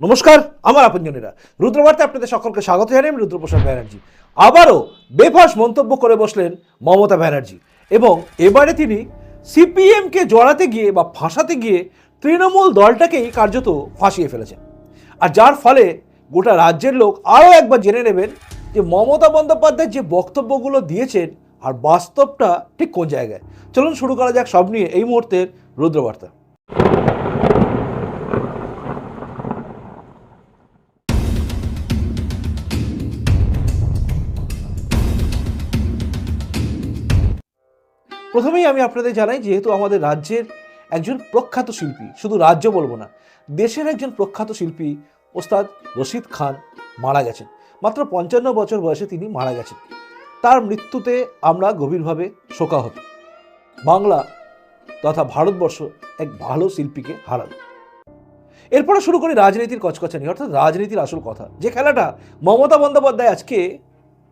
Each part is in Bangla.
নমস্কার, আমার আপনজনেরা। রুদ্রবার্তে আপনাদের সকলকে স্বাগত জানাই আমি রুদ্রপ্রসাদ ব্যানার্জি। আবারও বেফাস মন্তব্য করে বসলেন মমতা ব্যানার্জি এবং এবারে তিনি সিপিএমকে জড়াতে গিয়ে বা ফাঁসাতে গিয়ে তৃণমূল দলটাকেই কার্যত ফাঁসিয়ে ফেলেছেন। আর যার ফলে গোটা রাজ্যের লোক আরও একবার জেনে নেবেন যে মমতা বন্দ্যোপাধ্যায় যে বক্তব্যগুলো দিয়েছেন আর বাস্তবটা ঠিক কোন জায়গায়। চলুন শুরু করা যাক সব নিয়ে এই মুহূর্তের রুদ্রবার্তা। প্রথমেই আমি আপনাদের জানাই, যেহেতু আমাদের রাজ্যের একজন প্রখ্যাত শিল্পী, শুধু রাজ্য বলব না, দেশের একজন প্রখ্যাত শিল্পী ওস্তাদ রশিদ খান মারা গেছেন। মাত্র পঞ্চান্ন বছর বয়সে তিনি মারা গেছেন। তার মৃত্যুতে আমরা গভীরভাবে শোকাহত। বাংলা তথা ভারতবর্ষ এক ভালো শিল্পীকে হারালো। এরপরে শুরু করি রাজনীতির কচকচানি, অর্থাৎ রাজনীতির আসল কথা। যে খেলাটা মমতা বন্দ্যোপাধ্যায় আজকে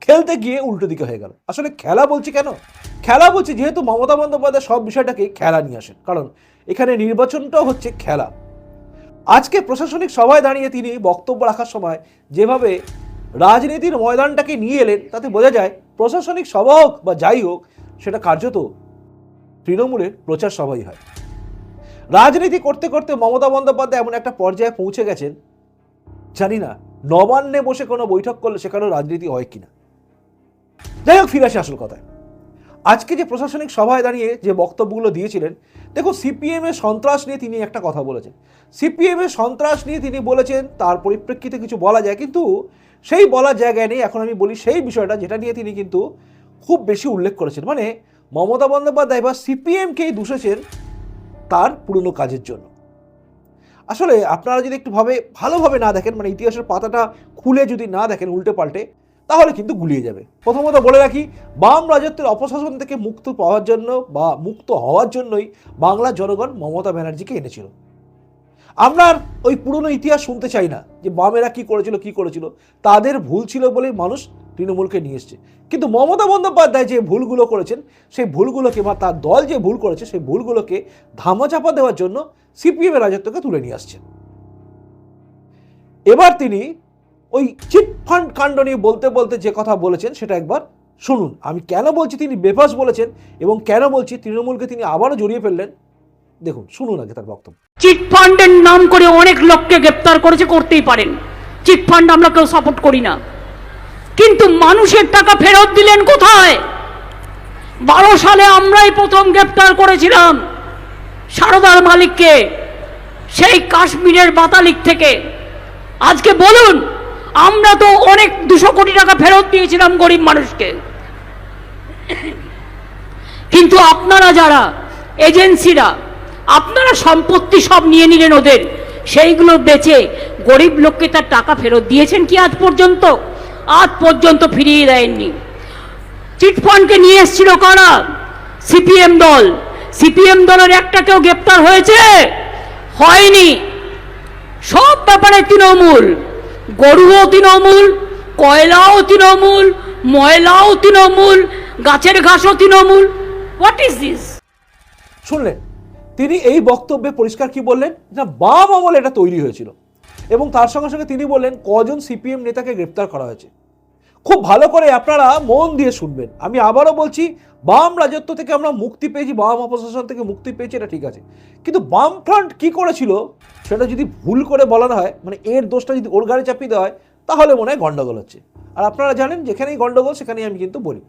খেলতে গিয়ে উল্টো দিকে হয়ে গেল। আসলে খেলা বলছি কেন? খেলা বলছি, যেহেতু মমতা বন্দ্যোপাধ্যায় সব বিষয়টাকে খেলা নিয়ে আসেন। কারণ এখানে নির্বাচনটাও হচ্ছে খেলা। আজকে প্রশাসনিক সভায় দাঁড়িয়ে তিনি বক্তব্য রাখার সময় যেভাবে রাজনীতির ময়দানটাকে নিয়ে এলেন, তাতে বোঝা যায় প্রশাসনিক সভা হোক বা যাই হোক, সেটা কার্যত তৃণমূলের প্রচার সভাই হয়। রাজনীতি করতে করতে মমতা বন্দ্যোপাধ্যায় এমন একটা পর্যায়ে পৌঁছে গেছেন, জানি না, নবান্নে বসে কোনো বৈঠক করলে সেখানেও রাজনীতি হয় কিনা। যাই হোক, ফিরে আসে আসল কথায়। আজকে যে প্রশাসনিক সভায় দাঁড়িয়ে যে বক্তব্যগুলো দিয়েছিলেন দেখুন সিপিএম এর সন্ত্রাস নিয়ে তিনি একটা কথা বলেছেন। সিপিএম এর সন্ত্রাস নিয়ে তিনি বলেছেন, তার পরিপ্রেক্ষিতে কিছু বলা যায়, কিন্তু সেই বলার জায়গায় নেই, এখন আমি বলি সেই বিষয়টা, যেটা নিয়ে তিনি কিন্তু খুব বেশি উল্লেখ করেছেন। মানে মমতা বন্দ্যোপাধ্যায় বা সিপিএমকেই দূষেছেন তার পুরনো কাজের জন্য। আসলে আপনারা যদি একটু ভাবে, ভালোভাবে না দেখেন মানে ইতিহাসের পাতাটা খুলে যদি না দেখেন, উল্টে পাল্টে তাহলে কিন্তু গুলিয়ে যাবে। প্রথমত বলে রাখি, বাম রাজত্বের অপশাসন থেকে মুক্ত পাওয়ার জন্য বা মুক্ত হওয়ার জন্যই বাংলার জনগণ মমতা ব্যানার্জিকে এনেছিল। আমরা ওই পুরনো ইতিহাস শুনতে চাই না যে বামেরা কি করেছিল কি করেছিল। তাদের ভুল ছিল বলেই মানুষ তৃণমূলকে নিয়ে এসছে। কিন্তু মমতা বন্দ্যোপাধ্যায় যে ভুলগুলো করেছেন, সেই ভুলগুলোকে বা তার দল যে ভুল করেছে, সেই ভুলগুলোকে ধামাচাপা দেওয়ার জন্য সিপিএমের রাজত্বকে তুলে নিয়ে আসছেন। এবার তিনি ওই চিটফান্ড কাণ্ড নিয়ে বলতে বলতে যে কথা বলেছেন সেটা একবার শুনুন। আমি কেন বলছি তিনি বেফাস বলেছেন এবং কেন বলছি তৃণমূলকে তিনি আবারও জড়িয়ে ফেললেন? দেখুন, শুনুন আগে তার বক্তব্য। চিটফান্ডের নাম করে অনেক লোককে গ্রেপ্তার করেছে, করতেই পারেন। চিটফান্ড আমরা কেউ সাপোর্ট করি না। কিন্তু মানুষের টাকা ফেরত দিলেন কোথায়? বারো সালে আমরাই প্রথম গ্রেপ্তার করেছিলাম সারদার মালিককে, সেই কাশ্মীরের বাতালিক থেকে। আজকে বলুন আমরা তো অনেক দুশো কোটি টাকা ফেরত দিয়েছিলাম গরিব মানুষকে। কিন্তু আপনারা যারা, এজেন্সিরা, আপনারা সম্পত্তি সব নিয়ে নিলেন ওদের। সেইগুলো বেচে গরিব লোককে তার টাকা ফেরত দিয়েছেন কি আজ পর্যন্ত? আজ পর্যন্ত ফিরিয়ে দেয়নি। চিটফান্ডকে নিয়ে এসেছিল কারা? সিপিএম দল। সিপিএম দলের একটা কেউ গ্রেপ্তার হয়েছে? হয়নি। সব ব্যাপারে তৃণমূল। গরুও তৃণমূল কয়লাও তৃণমূল ময়লাও তৃণমূল গাছের ঘাসও তৃণমূল হোয়াট ইজ দিস শুনলেন, তিনি এই বক্তব্যে পরিষ্কার কি বললেন? না বাম আমলে এটা তৈরি হয়েছিল। এবং তার সঙ্গে সঙ্গে তিনি বললেন, কজন সিপিএম নেতাকে গ্রেপ্তার করা হয়েছে? খুব ভালো করে আপনারা মন দিয়ে শুনবেন। আমি আবারও বলছি, বাম রাজত্ব থেকে আমরা মুক্তি পেয়েছি, বাম অপশাসন থেকে মুক্তি পেয়েছি, এটা ঠিক আছে। কিন্তু বাম ফ্রন্ট কী করেছিল, সেটা যদি ভুল করে বলা হয় মানে এর দোষটা যদি ওর গাড়ি চাপিয়ে দেওয়া হয়, তাহলে মনে হয় গন্ডগোল হচ্ছে। আর আপনারা জানেন, যেখানেই গণ্ডগোল সেখানেই আমি কিন্তু বলি।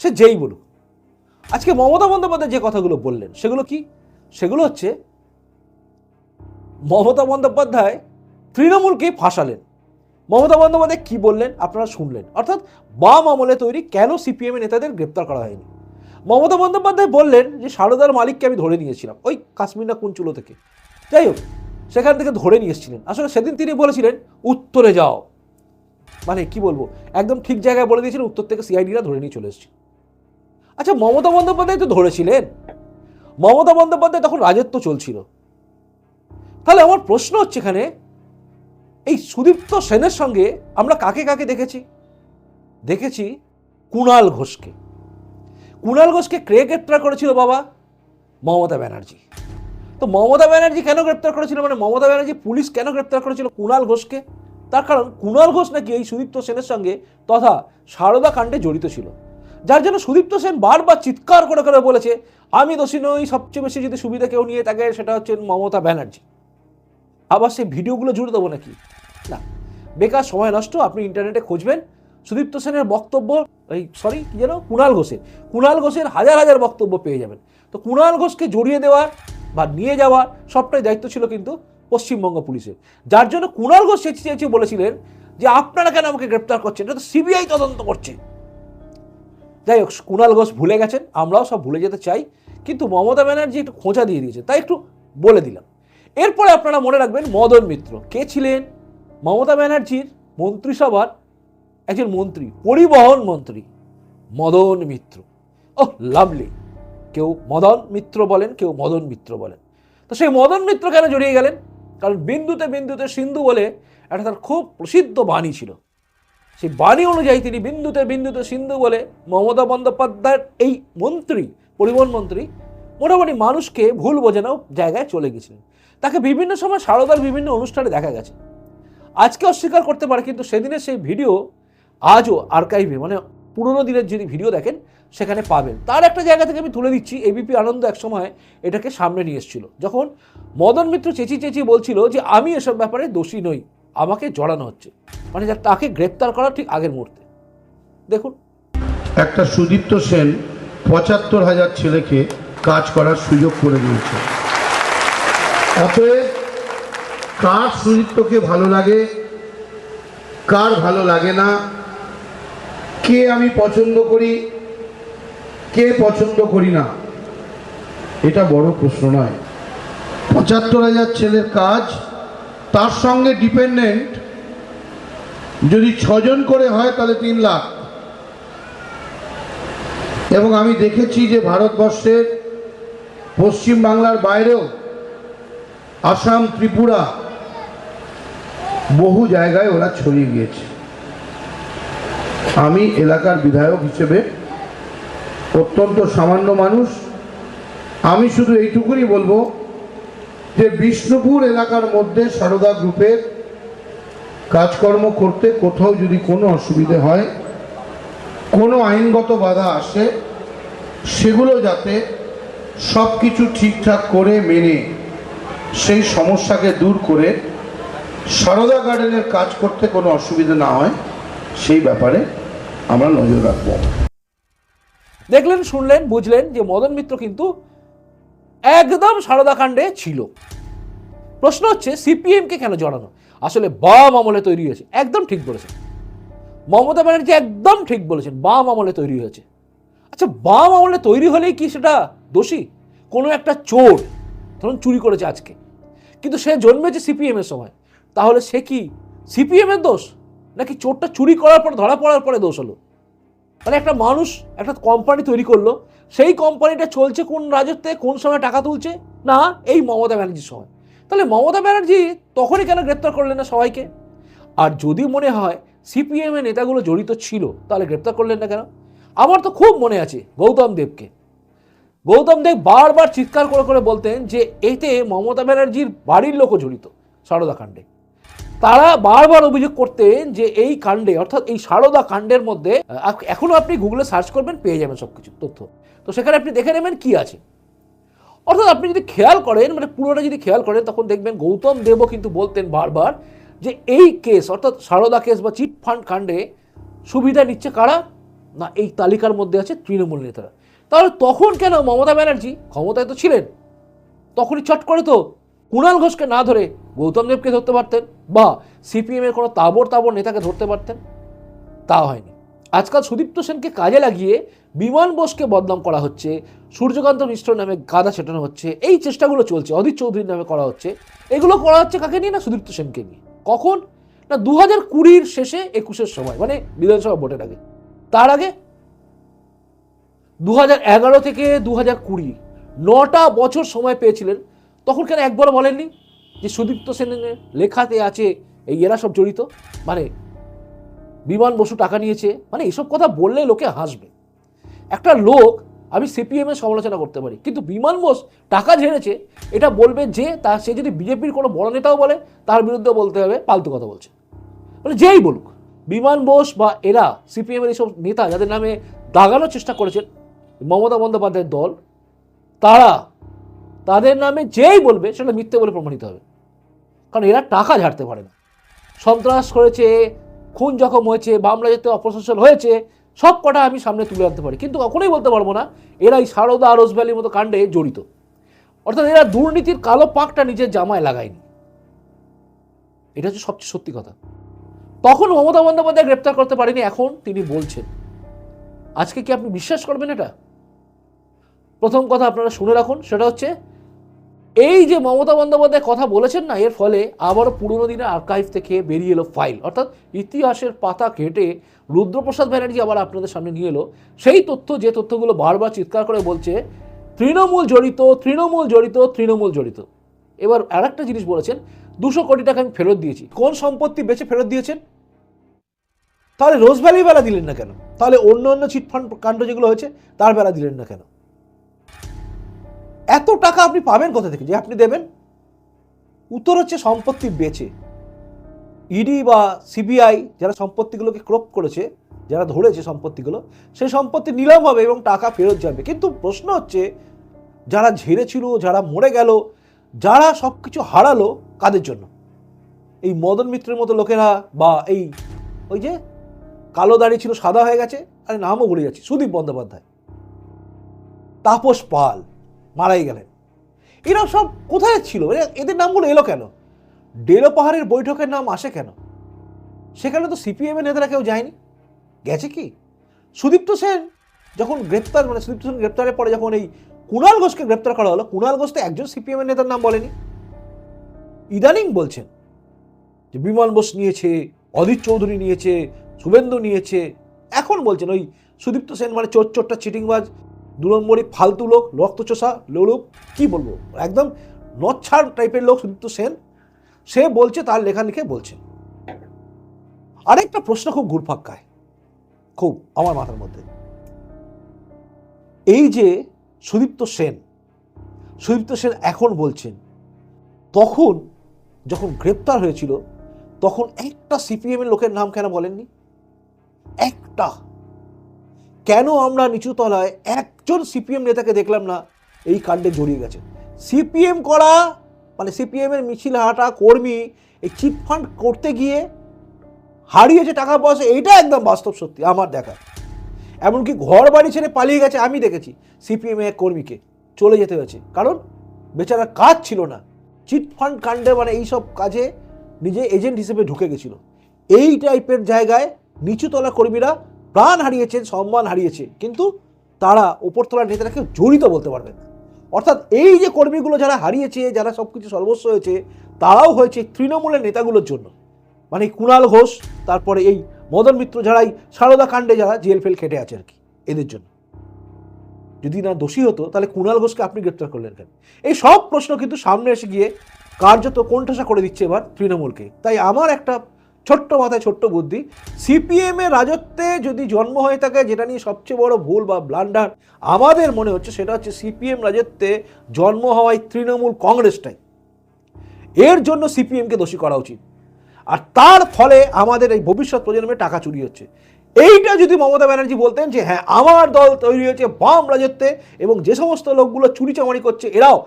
সে যেই বলুক। আজকে মমতা বন্দ্যোপাধ্যায় যে কথাগুলো বললেন, সেগুলো কি? সেগুলো হচ্ছে, মমতা বন্দ্যোপাধ্যায় তৃণমূলকে ফাঁসালেন। মমতা বন্দ্যোপাধ্যায় কি বললেন? আপনারা শুনলেন। অর্থাৎ বাম আমলে তৈরি কেন সিপিএম নেতাদের গ্রেপ্তার করা হয়নি? মমতা বন্দ্যোপাধ্যায় বললেন যে, সারদার মালিককে আমি ধরে নিয়েছিলাম, ওই কাশ্মীর না কোন থেকে। যাই হোক, সেখান থেকে ধরে নিয়ে এসেছিলেন। আসলে সেদিন তিনি বলেছিলেন, উত্তরে যাও। মানে কি বলব, একদম ঠিক জায়গায় বলে দিয়েছিলেন, উত্তর থেকে সিআইডিরা ধরে নিয়ে চলে এসেছে। আচ্ছা মমতা বন্দ্যোপাধ্যায় তো ধরেছিলেন। মমতা বন্দ্যোপাধ্যায় তখন রাজত্ব চলছিল। তাহলে আমার প্রশ্ন হচ্ছে এখানে এই সুদীপ্ত সেনের সঙ্গে আমরা কাকে কাকে দেখেছি? দেখেছি কুণাল ঘোষকে। কুণাল ঘোষকে কে গ্রেপ্তার করেছিল বাবা? মমতা ব্যানার্জি। তো মমতা ব্যানার্জি কেন গ্রেপ্তার করেছিল? মানে মমতা ব্যানার্জি পুলিশ কেন গ্রেপ্তার করেছিল কুণাল ঘোষকে? তার কারণ কুণাল ঘোষ নাকি এই সুদীপ্ত সেনের সঙ্গে তথা সারদা কাণ্ডে জড়িত ছিল। যার জন্য সুদীপ্ত সেন বারবার চিৎকার করে করে বলেছে, আমি দোষী নই, সবচেয়ে বেশি যদি সুবিধা কেউ নিয়ে থাকে, সেটা হচ্ছে মমতা ব্যানার্জি। আবার সেই ভিডিওগুলো জুড়ে দেবো নাকি? না। বেকার সময় নষ্ট, আপনি ইন্টারনেটে খুঁজবেন। সুদীপ্ত সেনের বক্তব্য, এই সরি কি যেন? কুণাল ঘোষের। কুণাল ঘোষের হাজার হাজার বক্তব্য পেয়ে যাবেন। তো কুণাল ঘোষকে জড়িয়ে দেওয়ার বা নিয়ে যাওয়ার সবটাই দায়িত্ব ছিল কিন্তু পশ্চিমবঙ্গ পুলিশের। যার জন্য কুণাল ঘোষ চেঁচিয়ে বলেছিলেন যে, আপনারা কেন আমাকে গ্রেপ্তার করছেন? এটা তো সিবিআই তদন্ত করছে। যাই হোক কুণাল ঘোষ ভুলে গেছেন, আমরাও সব ভুলে যেতে চাই। কিন্তু মমতা ব্যানার্জি একটু খোঁচা দিয়ে দিয়েছে, তাই একটু বলে দিলাম। এরপরে আপনারা মনে রাখবেন মদন মিত্র। কে ছিলেন? মমতা ব্যানার্জির মন্ত্রিসভার একজন মন্ত্রী, পরিবহন মন্ত্রী, মদন মিত্র। ও লাভলি কেউ মদন মিত্র বলেন, কেউ মদন মিত্র বলেন। তো সেই মদন মিত্র কেন জড়িয়ে গেলেন? কারণ বিন্দুতে বিন্দুতে সিন্ধু বলে একটা তার খুব প্রসিদ্ধ বাণী ছিল। সেই বাণী অনুযায়ী তিনি বিন্দুতে বিন্দুতে সিন্ধু বলে মমতা বন্দ্যোপাধ্যায়ের এই মন্ত্রী, পরিবহন মন্ত্রী, মোটামুটি মানুষকে ভুল বোঝানো জায়গায় চলে গেছিলেন। তাকে বিভিন্ন সময় সারদার বিভিন্ন অনুষ্ঠানে দেখা গেছে। আজকে অস্বীকার করতে পারে, কিন্তু সেদিনের সেই ভিডিও আজও আর্কাইভে মানে পুরনো দিনের যিনি ভিডিও দেখেন, সেখানে পাবেন। তার একটা জায়গা থেকে আমি তুলে দিচ্ছি এবিপি আনন্দ এক সময় এটাকে সামনে নিয়ে এসেছিল। যখন মদন মিত্র চেঁচি চেঁচি বলছিল যে, আমি এসব ব্যাপারে দোষী নই, আমাকে জড়ানো হচ্ছে। মানে যা তাকে গ্রেপ্তার করা ঠিক আগের মুহূর্তে। দেখুন। একটা সুদীপ্ত সেন পঁচাত্তর হাজার ছেলেকে কাজ করার সুযোগ করে দিয়েছে। অতএব কার সুদীপ্তকে ভালো লাগে, কার ভালো লাগে না, কে আমি পছন্দ করি, কে পছন্দ করি না, এটা বড় প্রশ্ন নয়। পঁচাত্তর হাজার ছেলের কাজ, তার সঙ্গে ডিপেন্ডেন্ট যদি ছজন করে হয় তাহলে তিন লাখ। এবং আমি দেখেছি যে ভারতবর্ষের পশ্চিম বাংলার বাইরেও আসাম, ত্রিপুরা, বহু জায়গায় ওরা ছড়িয়ে গিয়েছে। আমি এলাকার বিধায়ক হিসেবে অত্যন্ত সামান্য মানুষ। আমি শুধু এইটুকুনি বলব যে বিষ্ণুপুর এলাকার মধ্যে সারদা গ্রুপের কাজকর্ম করতে কোথাও যদি কোনো অসুবিধে হয়, কোনো আইনগত বাধা আসে, সেগুলো যাতে সব কিছু ঠিকঠাক করে মেনে সেই সমস্যাকে দূর করে সারদা গার্ডেনের কাজ করতে কোনো অসুবিধা না হয়, সেই ব্যাপারে আমরা নজর রাখব। দেখলেন, শুনলেন, বুঝলেন যে মদন মিত্র কিন্তু একদম সারদা কাণ্ডে ছিল। প্রশ্ন হচ্ছে, সিপিএমকে কেন জড়ানো? আসলে বাম আমলে তৈরি হয়েছে। একদম ঠিক বলেছেন। মমতা ব্যানার্জি একদম ঠিক বলেছেন, বাম আমলে তৈরি হয়েছে। আচ্ছা বাম আমলে তৈরি হলেই কি সেটা দোষী? কোনো একটা চোর ধরুন চুরি করেছে আজকে। কিন্তু সে জন্মেছে সিপিএম এর সময়। তাহলে সে কি সিপিএম এর দোষ? নাকি চোরটা চুরি করার পর, ধরা পড়ার পরে দোষ হলো? মানে একটা মানুষ, একটা কোম্পানি তৈরি করল। সেই কোম্পানিটা চলছে কোন রাজত্বে কোন সময় টাকা তুলছে? না, এই মমতা ব্যানার্জির সময়। তাহলে মমতা ব্যানার্জি তখনই কেন গ্রেপ্তার করলেন না সবাইকে? আর যদি মনে হয় সিপিএম এর নেতাগুলো জড়িত ছিল, তাহলে গ্রেপ্তার করলেন না কেন? আমার তো খুব মনে আছে গৌতম দেবকে। গৌতম দেব বারবার চিৎকার করে করে বলতেন যে এতে মমতা ব্যানার্জির বাড়ির লোকও জড়িত, সারদা কাণ্ডে। তারা বারবার অভিযোগ করতেন যে এই কাণ্ডে, অর্থাৎ এই সারদা কাণ্ডের মধ্যে এখনও আপনি গুগলে সার্চ করবেন, পেয়ে যাবেন সব কিছু তথ্য। তো সেখানে আপনি দেখে নেবেন কি আছে। অর্থাৎ আপনি যদি খেয়াল করেন মানে পুরোটা যদি খেয়াল করেন, তখন দেখবেন গৌতম দেবও কিন্তু বলতেন বারবার যে এই কেস, অর্থাৎ সারদা কেস বা চিট ফান্ড কাণ্ডে সুবিধা নিচ্ছে কারা? না, এই তালিকার মধ্যে আছে তৃণমূল নেতারা। তাহলে তখন কেন মমতা ব্যানার্জি ক্ষমতায় তো ছিলেন? তখনই চট করে তো কুণাল ঘোষকে না ধরে গৌতম দেবকে ধরতে পারতেন বা সিপিএম এর কোনো তাবর তাবর নেতাকে ধরতে পারতেন? তা হয়নি। আজকাল সুদীপ্ত সেনকে কাজে লাগিয়ে বিমান বোসকে বদনাম করা হচ্ছে, সূর্যকান্ত মিশ্র নামে গাদা ছেটানো হচ্ছে, এই চেষ্টাগুলো চলছে অদিত চৌধুরীর নামে করা হচ্ছে। এগুলো করা হচ্ছে কাকে নিয়ে না সুদীপ্ত সেনকে নিয়ে? কখন? না দু হাজার কুড়ির শেষে একুশের সময় মানে বিধানসভা ভোটের আগে। তার আগে দু হাজার এগারো থেকে দু হাজার কুড়ি, নটা বছর সময় পেয়েছিলেন। তখন কেন একবারও বলেননি যে সুদীপ্ত সেনের লেখাতে আছে এই এরা সব জড়িত? মানে বিমান বসু টাকা নিয়েছে মানে এইসব কথা বললে লোকে হাসবে। একটা লোক, আমি সিপিএম এর সমালোচনা করতে পারি, কিন্তু বিমান বোস টাকা ঝেড়েছে, এটা বলবে যে তা সে যদি বিজেপির কোনো বড় নেতাও বলে, তার বিরুদ্ধে বলতে হবে, পাল্টু কথা বলছে। মানে যেই বলুক, বিমান বোস বা এরা সিপিএমের এইসব নেতা, যাদের নামে দাগানোর চেষ্টা করেছেন মমতা বন্দ্যোপাধ্যায়ের দল, তারা তাদের নামে যেই বলবে সেটা মিথ্যে বলে প্রমাণিত হবে। কারণ এরা টাকা ঝাড়তে পারে না। সন্ত্রাস করেছে, খুন জখম হয়েছে বামলা যেতে অপশাসন হয়েছে, সব কটা আমি সামনে তুলে আনতে পারি। কিন্তু কখনোই বলতে পারব না এরা এই সারদা রোজ ভ্যালির মতো কাণ্ডে জড়িত। অর্থাৎ এরা দুর্নীতির কালো পাকটা নিজের জামায় লাগায়নি। এটা হচ্ছে সবচেয়ে সত্যি কথা। তখন মমতা বন্দ্যোপাধ্যায় গ্রেপ্তার করতে পারেনি, এখন তিনি বলছেন। আজকে কি আপনি বিশ্বাস করবেন এটা? প্রথম কথা আপনারা শুনে রাখুন, সেটা হচ্ছে, এই যে মমতা বন্দ্যোপাধ্যায় কথা বলেছেন না, এর ফলে আবারও পুরনো দিনের আর্কাইভ থেকে বেরিয়ে এলো ফাইল অর্থাৎ ইতিহাসের পাতা কেটে রুদ্রপ্রসাদ ব্যানার্জি আবার আপনাদের সামনে নিয়ে এলো। সেই তথ্য, যে তথ্যগুলো বারবার চিৎকার করে বলছে, তৃণমূল জড়িত তৃণমূল জড়িত তৃণমূল জড়িত। এবার আর একটা জিনিস বলেছেন, দুশো কোটি টাকা আমি ফেরত দিয়েছি। কোন সম্পত্তি বেছে ফেরত দিয়েছেন? তাহলে রোজ ভ্যালি বেলা দিলেন না কেন? তাহলে অন্য অন্য চিটফান্ড কাণ্ড যেগুলো হয়েছে, তার বেলা দিলেন না কেন? এত টাকা আপনি পাবেন কোথা থেকে? যে আপনি দেবেন? উত্তর হচ্ছে সম্পত্তি বেচে। ইডি বা সিবিআই যারা সম্পত্তিগুলোকে ক্রপ করেছে, যারা ধরেছে সম্পত্তিগুলো, সেই সম্পত্তি নিলাম হবে এবং টাকা ফেরত যাবে। কিন্তু প্রশ্ন হচ্ছে, যারা ঝেড়েছিল, যারা মরে গেল, যারা সব কিছু হারালো কাদের জন্য? এই মদন মিত্রের মতো লোকেরা বা এই, ওই যে কালো দাড়ি ছিল, সাদা হয়ে গেছে, আর নামও ভুলে যাচ্ছি। সুদীপ বন্দ্যোপাধ্যায়, তাপস পাল মারাই গেলেন। এরা সব কোথায় ছিল? এদের নামগুলো এলো কেন? ডেলো পাহাড়ের বৈঠকের নাম আসে কেন? সেখানে তো সিপিএম এর নেতারা কেউ যায়নি। গেছে কি? সুদীপ্ত সেন যখন গ্রেপ্তার মানে সুদীপ্ত সেন গ্রেপ্তারের পরে যখন এই কুণাল ঘোষকে গ্রেপ্তার করা হলো কুণাল ঘোষ তো একজন সিপিএম এর নেতার নাম বলেনি। ইদানিং বলছেন যে বিমান বোস নিয়েছে অদিত চৌধুরী নিয়েছে, শুভেন্দু নিয়েছে। এখন বলছেন ওই সুদীপ্ত সেন মানে চোর চোরটা, চিটিংবাজ। দু নম্বরই ফালতু লোক, রক্তচোষা লোলুপ, কি বলব? একদম নচ্ছার টাইপের লোক সুদীপ্ত সেন সে বলছে, তার লেখা লিখে বলছে। আরেকটা প্রশ্ন খুব ঘুরপাক খায় খুব আমার মাথার মধ্যে। এই যে সুদীপ্ত সেন সুদীপ্ত সেন এখন বলছেন, তখন যখন গ্রেপ্তার হয়েছিল, তখন একটা সিপিএমের লোকের নাম কেন বলেননি? একটা। কেন আমরা নিচুতলায় একজন সিপিএম নেতাকে দেখলাম না? এই কাণ্ডে জড়িয়ে গেছে। সিপিএম করা মানে সিপিএম এর মিছিল হাঁটা কর্মী, এই চিট ফান্ড করতে গিয়ে হারিয়েছে টাকা পয়সা, এইটা একদম বাস্তব সত্যি, আমার দেখা। এমনকি ঘর বাড়ি ছেড়ে পালিয়ে গেছে, আমি দেখেছি সিপিএম এর কর্মীকে। চলে যেতে হয়েছে, কারণ বেচারা কাজ ছিল না। চিট ফান্ড কাণ্ডে মানে এইসব কাজে নিজে এজেন্ট হিসেবে ঢুকে গেছিল। এই টাইপের জায়গায় নিচুতলা কর্মীরা প্রাণ হারিয়েছেন, সম্মান হারিয়েছে, কিন্তু তারা ওপরতলার নেতারা কেউ জড়িত বলতে পারবেন না। অর্থাৎ এই যে কর্মীগুলো যারা হারিয়েছে, যারা সব কিছু সর্বস্ব হয়েছে, তারাও হয়েছে তৃণমূলের নেতাগুলোর জন্য। মানে কুণাল ঘোষ, তারপরে এই মদন মিত্র যারাই, সারদা কাণ্ডে যারা জেল ফেল খেটে আছে আর কি, এদের জন্য। যদি না দোষী হতো, তাহলে কুণাল ঘোষকে আপনি গ্রেপ্তার করলেন কেন? এই সব প্রশ্ন কিন্তু সামনে এসে গিয়ে কার্যত কোণঠাসা করে দিচ্ছে এবার তৃণমূলকে। তাই আমার একটা ছোট্ট মাথায় ছোট্ট বুদ্ধি। সিপিএম রাজত্বে যদি জন্ম হয়ে থাকে, যেটা নিয়ে সবচেয়ে বড় ভুল বা ব্লান্ডার আমাদের মনে হচ্ছে সেটা হচ্ছে সিপিএম রাজত্বে জন্ম হওয়ায় তৃণমূল কংগ্রেসটাই। এর জন্য সিপিএমকে দোষী করা উচিত। আর তার ফলে আমাদের এই ভবিষ্যৎ প্রজন্মে টাকা চুরি হচ্ছে। এইটা যদি মমতা ব্যানার্জি বলতেন যে হ্যাঁ আমার দল তৈরি হয়েছে বাম রাজত্বে এবং যে সমস্ত লোকগুলো চুরি চামারি করছে, এরাও।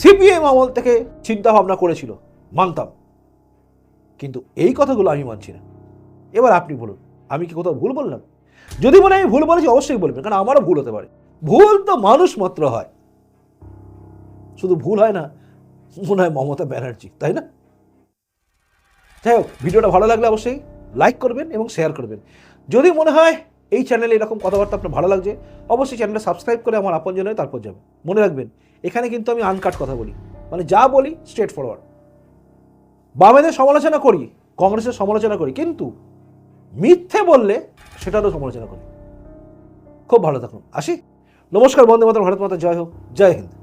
সিপিএম আমল থেকে চিন্তা ভাবনা করেছিল। মানতাম। কিন্তু এই কথাগুলো আমি মানছি না। এবার আপনি বলুন, আমি কি কোথাও ভুল বললাম? যদি মনে আমি ভুল বলেছি, অবশ্যই বলবেন, কারণ আমারও ভুল হতে পারে। ভুল তো মানুষ মাত্র হয়। শুধু ভুল হয় না, মনে হয় মমতা ব্যানার্জি, তাই না? যাই হোক, ভিডিওটা ভালো লাগলে অবশ্যই লাইক করবেন এবং শেয়ার করবেন। যদি মনে হয় এই চ্যানেলে এরকম কথাবার্তা আপনার ভালো লাগছে, অবশ্যই চ্যানেলটা সাবস্ক্রাইব করে আমার আপন হয়ে তারপর যাবেন। মনে রাখবেন, এখানে কিন্তু আমি আনকাট কথা বলি। মানে যা বলি স্ট্রেট ফরওয়ার্ড বামেদের সমালোচনা করি, কংগ্রেসের সমালোচনা করি, কিন্তু মিথ্যে বললে সেটারও সমালোচনা করি। খুব ভালো থাকুন। আসি। নমস্কার, বন্দে মাতা ভারত মাতা, জয় হোক। জয় হিন্দ।